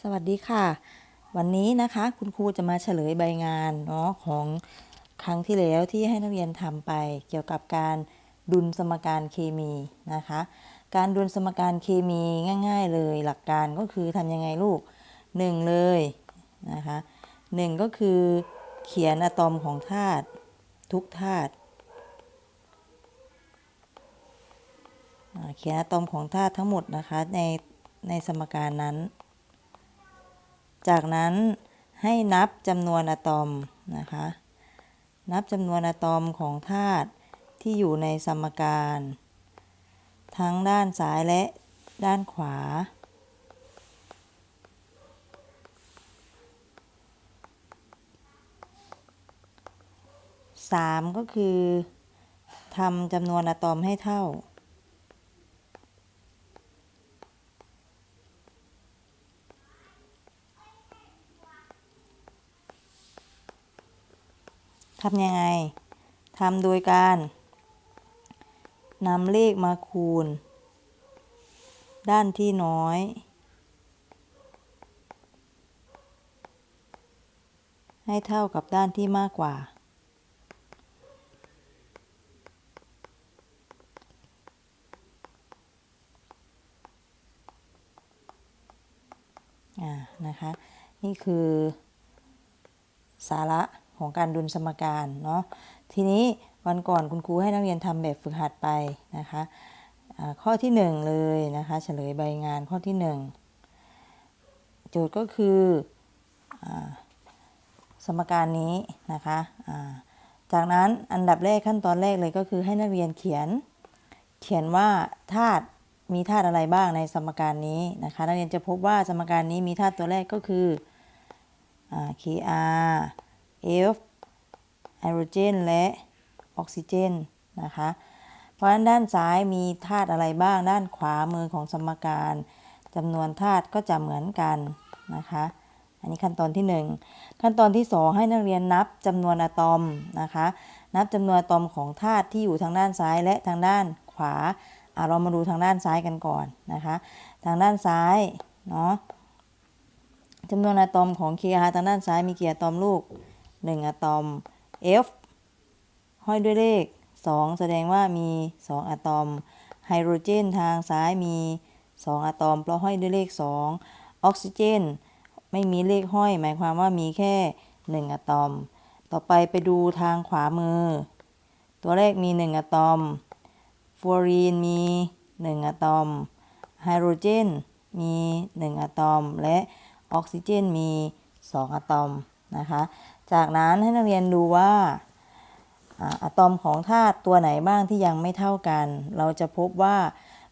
สวัสดีค่ะ วันนี้นะคะคุณครูจะมาเฉลยใบงานเนาะของครั้งที่แล้วที่ให้นักเรียนทำไป เกี่ยวกับการดุลสมการเคมีนะคะ การดุลสมการเคมีง่าย ๆ เลยหลักการก็คือทำยังไงลูกหนึ่งเลยนะคะหนึ่งก็คือเขียนอะตอมของธาตุทุกธาตุเขียนอะตอมของธาตุทั้งหมดนะคะในในสมการนั้น จากนั้นให้นับจำนวนอะตอมนะคะ นับจำนวนอะตอมของธาตุที่อยู่ในสมการ ทั้งด้านซ้ายและด้านขวาสามก็คือทำจำนวนอะตอมให้เท่า ทำยังไงทำโดยการนำเลขมาคูณ ด้านที่น้อย ให้เท่ากับด้านที่มากกว่า อ่า นะคะ นี่คือสาระ ของการดุลสมการเนาะทีนี้วันก่อนคุณครูให้นักเรียนทำแบบฝึกหัดไปนะคะข้อที่หนึ่งเลยนะคะเฉลยใบงานข้อที่หนึ่งโจทย์ก็คืออสมการนี้นะคะจากนั้นอันดับแรกขั้นตอนแรกเลยก็คือให้นักเรียนเขียนเขียนว่าธาตุมีธาตุอะไรบ้างในสมการนี้นะคะนักเรียนจะพบว่าสมการนี้มีธาตุตัวแรกก็คืออ่า Kr F ไฮโดรเจนและออกซิเจนนะคะ เพราะฉะนั้นด้านซ้ายมีธาตุอะไรบ้าง ด้านขวามือของสมการจำนวนธาตุก็จะเหมือนกันนะคะ อันนี้ขั้นตอนที่ 1 ขั้นตอนที่ 2 ให้นักเรียนนับจำนวนอะตอมนะคะ นับจำนวนอะตอมของธาตุที่อยู่ทางด้านซ้ายและทางด้านขวาเรามาดูทางด้านซ้ายกันก่อนนะคะ ทางด้านซ้ายเนาะจำนวนอะตอมของ Kr ทางด้านซ้ายมีกี่อะตอมลูก 1 อะตอม F ห้อยด้วยเลข 2 แสดงว่ามี 2 อะตอม ไฮโดรเจนทางซ้ายมี 2 อะตอม เพราะห้อยด้วยเลข 2 ออกซิเจน ไม่มีเลขห้อย หมายความว่ามีแค่ 1 อะตอม ต่อไปไปดูทางขวามือ ตัวแรกมี 1 อะตอมฟลูออรีนมี 1 อะตอม ไฮโดรเจนมี 1 อะตอม และออกซิเจนมี 2 อะตอม นะคะ จากนั้นให้นักเรียนดูว่าอะตอมของธาตุตัวไหนบ้างที่ยังไม่เท่ากัน เราจะพบว่า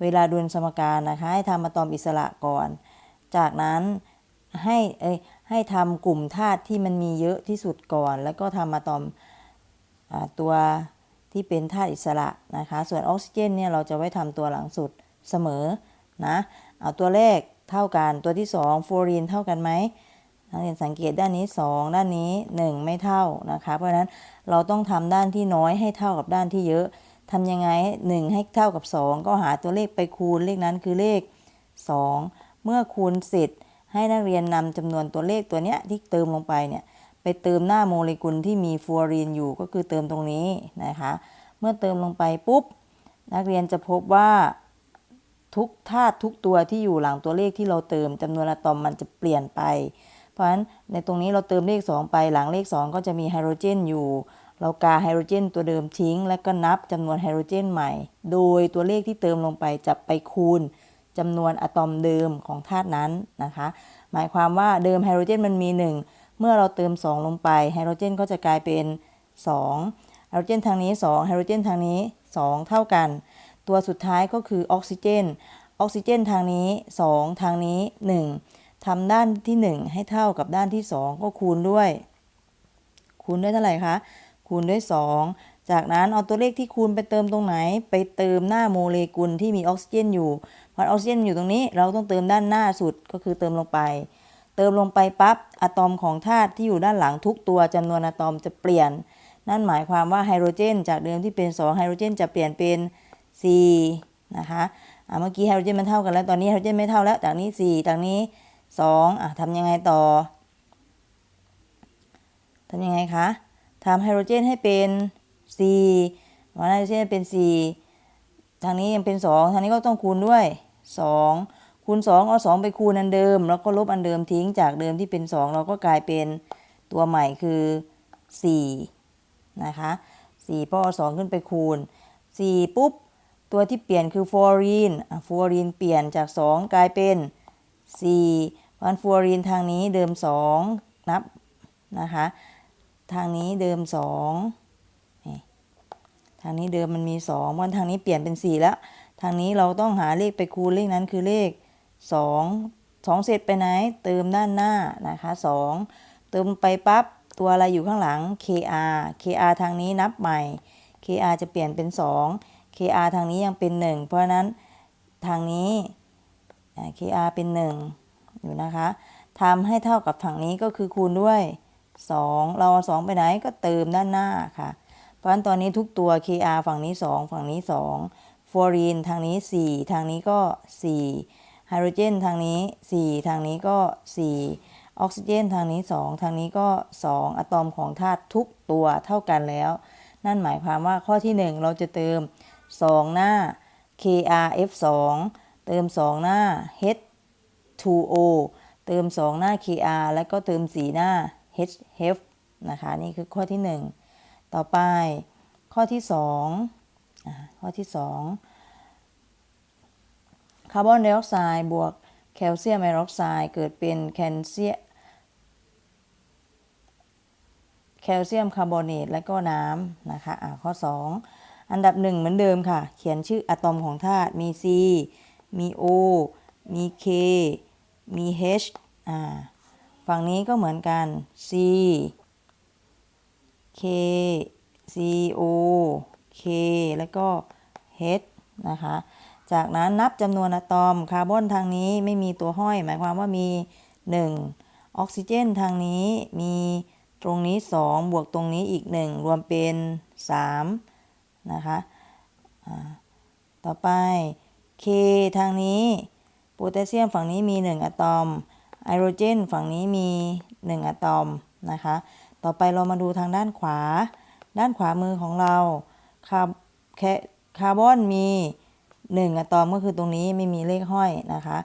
เวลาดุลสมการนะคะให้ทำอะตอมอิสระก่อน จากนั้นให้เอ้ยให้ทำกลุ่มธาตุที่มันมีเยอะที่สุดก่อน แล้วก็ทำอะตอมอตัวที่เป็นธาตุอิสระนะคะ ส่วนออกซิเจนเนี่ยเราจะไว้ทำตัวหลังสุดเสมอนะ เอาตัวแรกเท่ากัน ตัวที่2ฟลูออรีนเท่ากันไหม นักเรียนสังเกตด้านนี้ 2 ด้านนี้ 1 ไม่เท่านะคะ เพราะฉะนั้นเราต้องทำด้านที่น้อยให้เท่ากับด้านที่เยอะทำยังไง 1 ให้เท่ากับ 2 ก็หาตัวเลขไปคูณเลขนั้นคือเลข 2 เมื่อคูณเสร็จให้นักเรียนนำจำนวนตัวเลขตัวเนี้ยที่เติมลงไปเนี่ยไปเติมหน้าโมเลกุลที่มีฟลูออรีนอยู่ก็คือเติมตรงนี้นะคะเมื่อเติมลงไปปุ๊บ นักเรียนจะพบว่าทุกธาตุทุกตัวที่อยู่หลังตัวเลขที่เราเติมจำนวนอะตอมมันจะเปลี่ยนไป เพราะฉะนั้นในตรงนี้เราเติมเลข 2 ไปหลังเลข 2 ก็จะมีไฮโดรเจนอยู่ เรากาไฮโดรเจนตัวเดิมทิ้ง แล้วก็นับจำนวนไฮโดรเจนใหม่ โดยตัวเลขที่เติมลงไปจะไปคูณจำนวนอะตอมเดิมของธาตุนั้นนะคะ หมายความว่าเดิมไฮโดรเจนมันมี 1 เมื่อเราเติม 2 ลงไปไฮโดรเจนก็จะกลายเป็น 2 ไฮโดรเจนทางนี้ 2 ไฮโดรเจนทางนี้ 2 เท่ากัน ตัวสุดท้ายก็คือออกซิเจน ออกซิเจนทางนี้ 2 ทางนี้ 1 ทำด้านที่ 1 ให้เท่ากับด้านที่ 2 ก็คูณด้วย คูณด้วยเท่าไหร่คะคูณด้วย 2 จากนั้นเอาตัวเลขที่คูณไปเติมตรงไหน ไปเติมหน้าโมเลกุลที่มีออกซิเจนอยู่เพราะออกซิเจนอยู่ตรงนี้เราต้องเติมด้านหน้าสุดก็คือเติมลงไป เติมลงไปปั๊บอะตอมของธาตุที่อยู่ด้านหลังทุกตัวจำนวนอะตอมจะเปลี่ยน นั่นหมายความว่าไฮโดรเจน จากเดิมที่เป็น 2 ไฮโดรเจน จะเปลี่ยนเป็น 4 นะคะอะเมื่อกี้ไฮโดรเจนมันเท่ากันแล้วตอนนี้ไฮโดรเจนไม่เท่าแล้วจากนี้ 4 จากนี้ สองอะทำยังไงต่อทำยังไงคะทำไฮโดรเจนให้เป็นสี่มาไฮโดรเจนเป็นสี่ทางนี้ยังเป็นสองทางนี้ก็ต้องคูณด้วยสองคูณสองเอาสองไปคูณอันเดิม แล้วก็ลบอันเดิมทิ้งจากเดิมที่เป็นสองเราก็กลายเป็นตัวใหม่คือสี่นะคะสี่พอเอาสองขึ้นไปคูณสี่ปุ๊บ ตัวที่เปลี่ยนคือฟลูออรีนอะฟลูออรีนเปลี่ยนจาก 2 กลายเป็น 4 อันฟลูออรีนทางนี้เดิม2นับนะคะ ทางนี้เดิม2นี่ทางนี้เดิมมันมี2เพราะฉะนั้นทางนี้เปลี่ยนเป็น4แล้ว ทางนี้เราต้องหาเลขไปคูณเลขนั้นคือเลข2 2เสร็จไปไหน เติมด้านหน้านะคะ2เติมไปปั๊บตัวอะไรอยู่ข้างหลัง KR KR ทางนี้นับใหม่ KR จะเปลี่ยนเป็น 2 KR ทางนี้ยังเป็น 1 เพราะนั้นทางนี้ KR เป็น 1 อยู่นะคะทำให้เท่ากับฝั่งนี้ก็คือคูณด้วย 2 เราเอา2ไปไหนก็เติมด้านหน้าค่ะ เพราะฉะนั้นตอนนี้ทุกตัว KR ฝั่งนี้ 2 ฝั่งนี้2ฟลูออรีนทางนี้ 4 ทางนี้ก็ 4 ไฮโดรเจนทางนี้ 4 ทางนี้ก็ 4 ออกซิเจนทางนี้ 2 ทางนี้ก็ 2 อะตอมของธาตุทุกตัวเท่ากันแล้ว นั่นหมายความว่าข้อที่ 1 เราจะเติม 2 หน้า KRF2 เติม 2 หน้า H H2O เติม 2 หน้า KR แล้วก็เติม 4 หน้า HF นะคะ นี่คือข้อที่ 1 ต่อไปข้อที่2อ่าข้อที่ 2 คาร์บอนไดออกไซด์บวกแคลเซียมไดรอกไซด์เกิดเป็นแคลเซียแคลเซียมคาร์บอเนตและก็น้ำนะคะอ่าข้อ 2 อันดับ 1 เหมือนเดิมค่ะ เขียนชื่ออะตอมของธาตุมี C มี O มี K มี H อ่าฝั่งนี้ก็เหมือนกัน C K C O K แล้วก็ H นะคะ จากนั้นนับจำนวนอะตอมคาร์บอนทางนี้ไม่มีตัวห้อย หมายความว่ามี 1 ออกซิเจนทางนี้มีตรงนี้ 2 บวกตรงนี้อีก 1 รวมเป็น 3 นะคะอ่าต่อไป K ทางนี้ โพแทสเซียมฝั่งนี้มี 1 อะตอมไฮโดรเจนฝั่งนี้มี 1 อะตอมนะคะ ต่อไปเรามาดูทางด้านขวา ด้านขวามือของเราคาร์คคาร์บอนมี 1 อะตอมก็คือตรงนี้ไม่มีเลขห้อยนะคะ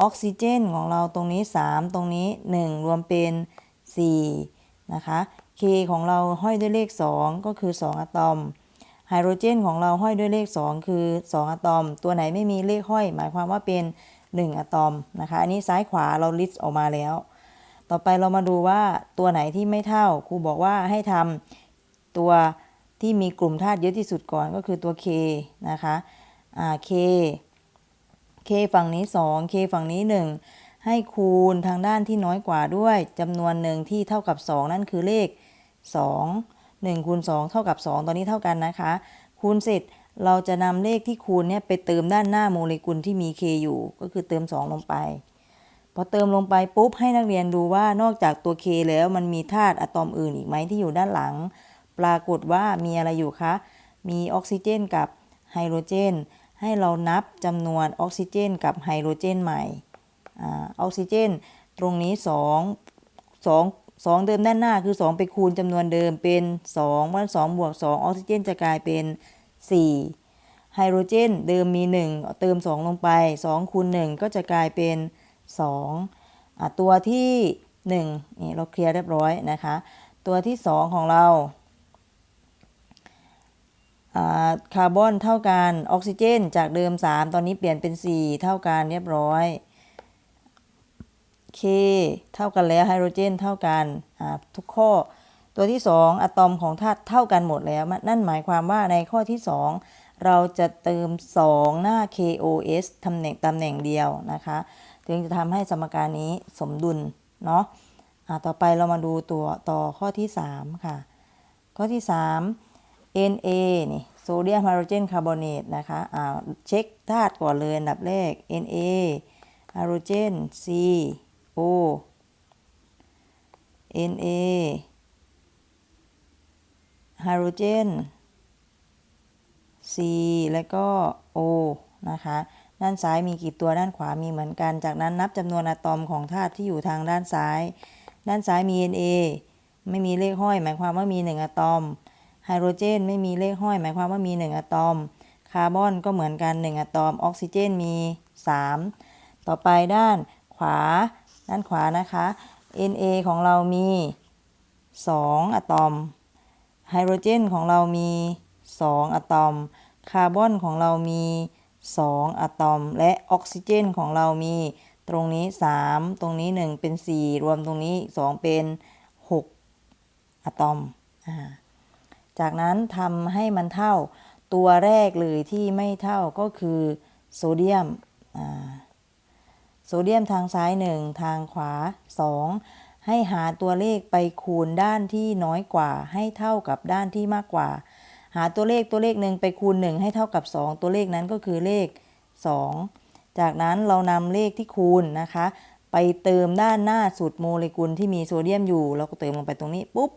ออกซิเจนของเราตรงนี้ 3 ตรงนี้ 1 รวมเป็น4นะคะ K ของเราห้อยด้วยเลข 2 ก็คือ 2 อะตอม ไฮโดรเจนของเราห้อยด้วยเลข 2 คือ 2 อะตอม ตัวไหนไม่มีเลขห้อย หมายความว่าเป็น 1 อะตอมนะคะ อันนี้ซ้ายขวาเราลิสต์ออกมาแล้ว ต่อไปเรามาดูว่าตัวไหนที่ไม่เท่าครูบอกว่าให้ทำตัวที่มีกลุ่มธาตุเยอะที่สุดก่อนก็คือตัว K นะคะอ่า K K ฝั่งนี้ 2 K ฝั่งนี้ 1 ให้คูณทางด้านที่น้อยกว่าด้วยจำนวนหนึ่งที่เท่ากับ 2 นั่นคือเลข 2 1คูณ2เท่ากับ 2 ตอนนี้เท่ากันนะคะ คูณเสร็จ เราจะนำเลขที่คูณเนี่ยไปเติมด้านหน้าโมเลกุลที่มี K อยู่ ก็คือเติม 2 ลงไป พอเติมลงไปปุ๊บให้นักเรียนดูว่านอกจากตัว K แล้วมันมีธาตุอะตอมอื่นอีกไหมที่อยู่ด้านหลัง ปรากฏว่ามีอะไรอยู่คะ มีออกซิเจนกับไฮโดรเจน ให้เรานับจำนวนออกซิเจนกับไฮโดรเจนใหม่อาออกซิเจน ตรงนี้ 2 2 2 เดิมด้านหน้าคือ 2 ไปคูณจำนวนเดิมเป็น2วัน2บวก2ออกซิเจนจะกลายเป็น 4 ไฮโดรเจนเดิมมี 1 เติม 2 ลงไป 2 คูณ 1 ก็จะกลายเป็น2อะตัวที่ 1 นี่เราเคลียร์เรียบร้อยนะคะ ตัวที่ 2 ของเราคาร์บอนเท่ากันออกซิเจน จากเดิม 3 ตอนนี้เปลี่ยนเป็น 4 เท่ากันเรียบร้อย K เท่ากันแล้วไฮโดรเจนเท่ากันทุกข้อ ตัวที่ 2 อะตอมของธาตุเท่ากันหมดแล้ว นั่นหมายความว่าในข้อที่ 2 เราจะเติม 2 หน้า KOS ตำแหน่งตำแหน่งเดียวนะคะถึงจะทำให้สมการนี้สมดุลเนาะต่อไปเรามาดูตัวต่อข้อที่ 3 ค่ะ ข้อที่ 3 Na นี่โซเดียมไฮโดรเจนคาร์บอเนตนะคะอ่าเช็คธาตุก่อนเลยอันดับแรก Na ไฮโดรเจน C O Na ไฮโดรเจน C แล้วก็ O นะคะ ด้านซ้ายมีกี่ตัวด้านขวามีเหมือนกัน จากนั้นนับจำนวนอะตอมของธาตุที่อยู่ทางด้านซ้าย ด้านซ้ายมี Na ไม่มีเลขห้อย หมายความว่ามี 1 อะตอม ไฮโดรเจน ไม่มีเลขห้อย หมายความว่ามี 1 อะตอม คาร์บอนก็เหมือนกัน 1 อะตอม ออกซิเจนมี 3 ต่อไปด้านขวา ด้านขวานะคะ Na ของเรามี 2 อะตอม ไฮโดรเจนของเรามี 2 อะตอม คาร์บอนของเรามี 2 อะตอม และออกซิเจนของเรามี ตรงนี้ 3 ตรงนี้ 1 เป็น 4 รวมตรงนี้ 2 เป็น 6 อะตอมอาจากนั้นทำให้มันเท่า ตัวแรกเลยที่ไม่เท่าก็คือโซเดียม โซเดียมทางซ้าย 1 ทางขวา 2 ให้หาตัวเลขไปคูณด้านที่น้อยกว่า ให้เท่ากับด้านที่มากกว่า หาตัวเลขตัวเลขหนึ่งไปคูณ 1 ให้เท่ากับ 2 ตัวเลขนั้นก็คือเลข 2 จากนั้นเรานำเลขที่คูณนะคะ ไปเติมด้านหน้าสุดโมเลกุลที่มีโซเดียมอยู่ เราก็เติมลงไปตรงนี้ปุ๊บ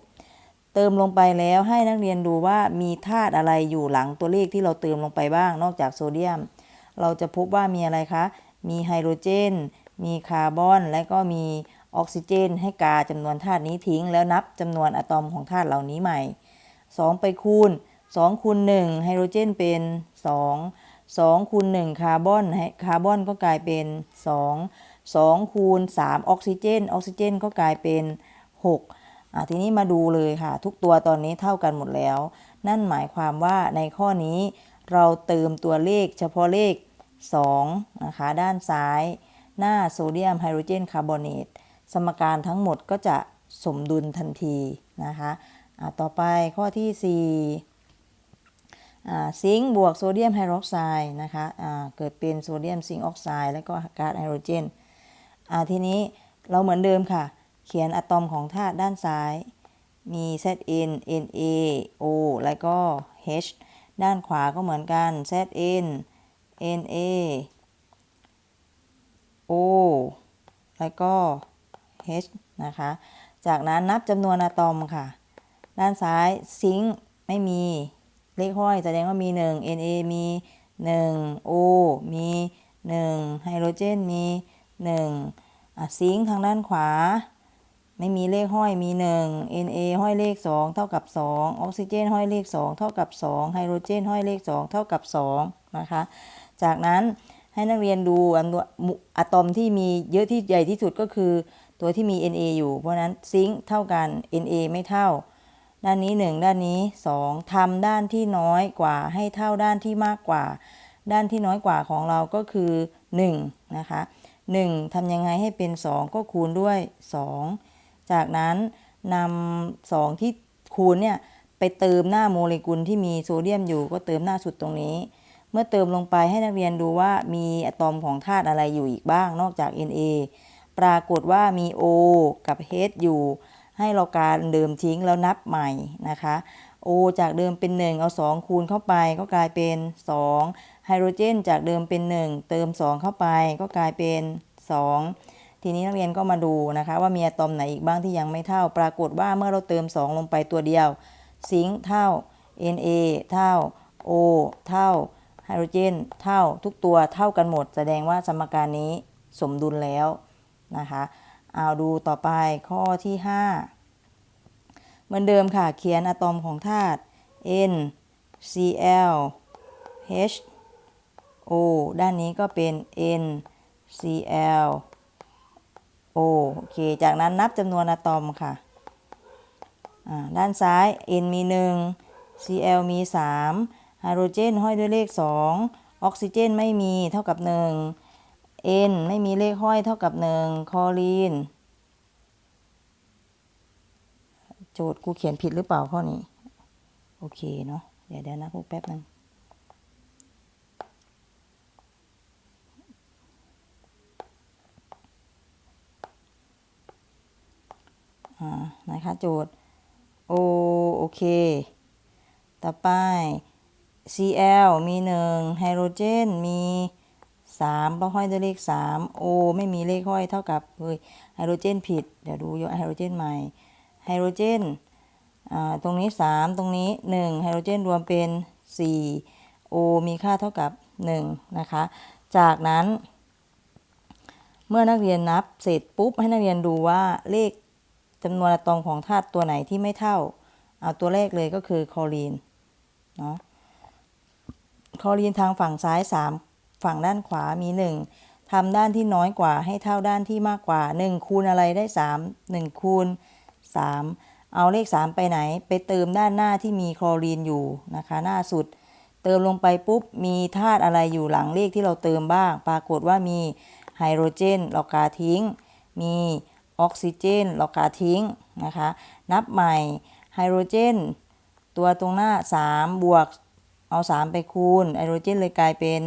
เติมลงไปแล้วให้นักเรียนดูว่ามีธาตุอะไรอยู่หลังตัวเลขที่เราเติมลงไปบ้าง นอกจากโซเดียม เราจะพบว่ามีอะไรคะ มีไฮโดรเจน มีคาร์บอน และก็มี ออกซิเจนให้กาจำนวนธาตุนี้ทิ้ง แล้วนับจำนวนอะตอมของธาตุเหล่านี้ใหม่ 2 ไปคูณ 2 คูณ 1 ไฮโดรเจนเป็น 2 2 คูณ 1 คาร์บอนให้คาร์บอนก็กลายเป็น 2 2 คูณ 3 ออกซิเจน ออกซิเจนก็กลายเป็น6อะทีนี้มาดูเลยค่ะ ทุกตัวตอนนี้เท่ากันหมดแล้ว นั่นหมายความว่าในข้อนี้เราเติมตัวเลขเฉพาะเลข2นะคะ ด้านซ้าย หน้าโซเดียมไฮโดรเจนคาร์บอเนต สมการทั้งหมดก็จะสมดุลทันทีนะคะต่อไปข้อที่4ซิงค์บวกโซเดียมไฮดรอกไซด์นะคะเกิดเป็นโซเดียมซิงค์ออกไซด์แล้วก็ก๊าซไฮโดรเจนทีนี้เราเหมือนเดิมค่ะ เขียนอะตอมของธาตุด้านซ้าย มี Zn Na O แล้วก็ H ด้านขวาก็เหมือนกัน Zn Na O แล้วก็ H นะคะ จากนั้นนับจำนวนอะตอมค่ะ ด้านซ้ายซิงค์ไม่มีเลขห้อยแสดงว่ามี 1 Na มี 1 O มี 1 ไฮโดรเจนมี 1อะซิงค์ทางด้านขวา ไม่มีเลขห้อยมี 1 Na ห้อยเลข 2 เท่ากับ 2 ออกซิเจนห้อยเลข 2 เท่ากับ 2 ไฮโดรเจนห้อยเลข 2 เท่ากับ 2 นะคะ จากนั้นให้นักเรียนดูอันตัวอะตอมที่มีเยอะที่ใหญ่ที่สุดก็คือ ตัวที่มี Na อยู่ เพราะนั้นซิงค์เท่ากัน Na ไม่เท่า ด้านนี้ 1 ด้านนี้ 2ทำด้านที่น้อยกว่าให้เท่าด้านที่มากกว่า ด้านที่น้อยกว่าของเราก็คือ 1 นะคะ 1ทำยังไงให้เป็น 2 ก็คูณด้วย 2 จากนั้นนำ2ที่คูณเนี่ยไปเติมหน้าโมเลกุลที่มีโซเดียมอยู่ ก็เติมหน้าสุดตรงนี้ เมื่อเติมลงไปให้นักเรียนดูว่ามีอะตอมของธาตุอะไรอยู่อีกบ้างนอกจาก Na ปรากฏว่ามี O กับ H อยู่ ให้เราการเดิมทิ้งแล้วนับใหม่นะคะ O จากเดิมเป็น 1 เอา 2 คูณเข้าไปก็กลายเป็น 2 ไฮโดรเจน จากเดิมเป็น 1 เติม 2 เข้าไปก็กลายเป็น 2 ทีนี้นักเรียนก็มาดูนะคะ ว่ามีอะตอมไหนอีกบ้างที่ยังไม่เท่า ปรากฏว่าเมื่อเราเติม 2 ลงไปตัวเดียว ซิงค์เท่า Na เท่า O เท่าไฮโดรเจน เท่าทุกตัวเท่ากันหมด แสดงว่าสมการนี้สมดุลแล้ว นะคะเอาดูต่อไปข้อที่ 5 เหมือนเดิมค่ะ เขียนอะตอมของธาตุ N Cl H O ด้านนี้ก็เป็น N Cl O โอเค จากนั้นนับจำนวนอะตอมค่ะ ด้านซ้าย N มี 1 Cl มี 3ไฮโดรเจนห้อยด้วยเลข 2 ออกซิเจนไม่มีเท่ากับ 1 N ไม่มีเลขห้อยเท่ากับ 1 คอรีน โจทย์ครูเขียนผิดหรือเปล่าข้อนี้ โอเคเนาะเดี๋ยวเดี๋ยวนะครูแป๊บนึงอ่านะคะโจทย์ O โอเค ต่อไป Cl มี 1 ไฮโดรเจนมี 3เพราะห้อยด้วยเลข3 O ไม่มีเลขห้อยเท่ากับเฮ้ยไฮโดรเจนผิด เดี๋ยวดูยกไฮโดรเจนใหม่ไฮโดรเจนตรงนี้ 3 ตรงนี้ 1 ไฮโดรเจนรวมเป็น 4 O มีค่าเท่ากับ 1 นะคะ จากนั้น เมื่อนักเรียนนับเสร็จปุ๊บ ให้นักเรียนดูว่าเลขจำนวนอะตอมของธาตุตัวไหนที่ไม่เท่า เอาตัวแรกเลยก็คือคลอรีน เนาะคลอรีนทางฝั่งซ้าย 3 ฝั่งด้านขวามี 1ทำด้านที่น้อยกว่าให้เท่าด้านที่มากกว่า 1 คูณอะไรได้ 3 1 คูณ 3 เอาเลข 3 ไปไหน ไปเติมด้านหน้าที่มีคลอรีนอยู่นะคะ หน้าสุด เติมลงไปปุ๊บ มีธาตุอะไรอยู่หลังเลขที่เราเติมบ้าง ปรากฏว่ามีไฮโดรเจนเรากาทิ้ง มีออกซิเจนเรากาทิ้งนะคะ นับใหม่ไฮโดรเจน ตัวตรงหน้า 3 บวกเอา 3 ไปคูณไฮโดรเจนเลยกลายเป็น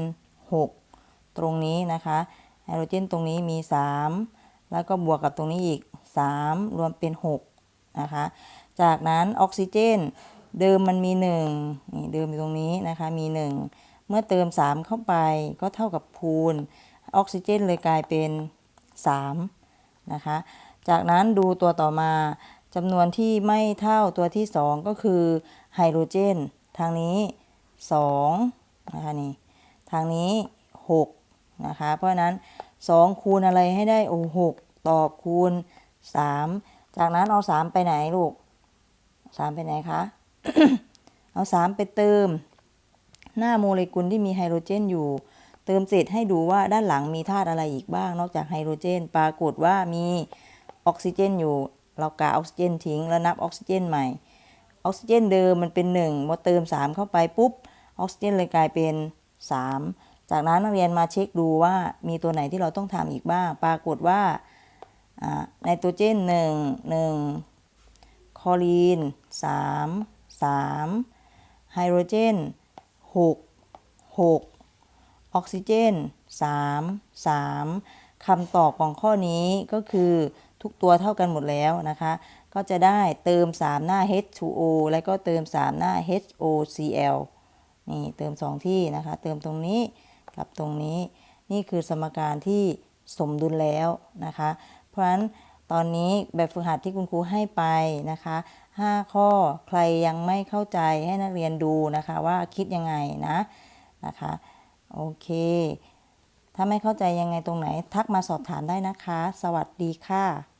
6 ตรงนี้นะคะไฮโดรเจนตรงนี้มี 3 แล้วก็บวกกับตรงนี้อีก 3 รวมเป็น 6 นะคะ จากนั้นออกซิเจน เดิมมันมี1นี่เดิมอยู่ตรงนี้นะคะมี 1 เมื่อเติม 3 เข้าไปก็เท่ากับคูณออกซิเจนเลยกลายเป็น 3 นะคะ จากนั้นดูตัวต่อมาจำนวนที่ไม่เท่าตัวที่ 2 ก็คือไฮโดรเจน ทางนี้2นะคะนี่ ทางนี้ 6 นะคะ เพราะนั้น 2 คูณอะไรให้ได้โอ้6ตอบคูณ 3 จากนั้นเอา 3 ไปไหนลูก 3 ไปไหนคะ เอา 3 ไปเติม หน้าโมเลกุลที่มีไฮโดรเจนอยู่ เติมเสร็จให้ดูว่าด้านหลังมีธาตุอะไรอีกบ้าง นอกจากไฮโดรเจน ปรากฏว่ามีออกซิเจนอยู่ เรากาออกซิเจนทิ้งแล้วนับออกซิเจนใหม่ ออกซิเจนเดิมมันเป็น1พอเติม 3 เข้าไปปุ๊บ ออกซิเจนเลยกลายเป็น 3 จากนั้นนักเรียนมาเช็คดูว่ามีตัวไหนที่เราต้องทำอีกบ้าง ปรากฏว่าไนโตรเจน 1 1คลอรีน 3 3 ไฮโดรเจน 6 6 ออกซิเจน 3 3 คำตอบของข้อนี้ก็คือทุกตัวเท่ากันหมดแล้วนะคะ ก็จะได้เติม 3 หน้า H2O แล้วก็เติม 3 หน้า HOCl นี่เติม 2 ที่นะคะ เติมตรงนี้กับตรงนี้ นี่คือสมการที่สมดุลแล้วนะคะ เพราะฉะนั้นตอนนี้แบบฝึกหัดที่คุณครูให้ไปนะคะ 5 ข้อใครยังไม่เข้าใจให้นักเรียนดูนะคะว่าคิดยังไงนะนะคะโอเค ถ้าไม่เข้าใจยังไงตรงไหน ทักมาสอบถามได้นะคะ สวัสดีค่ะ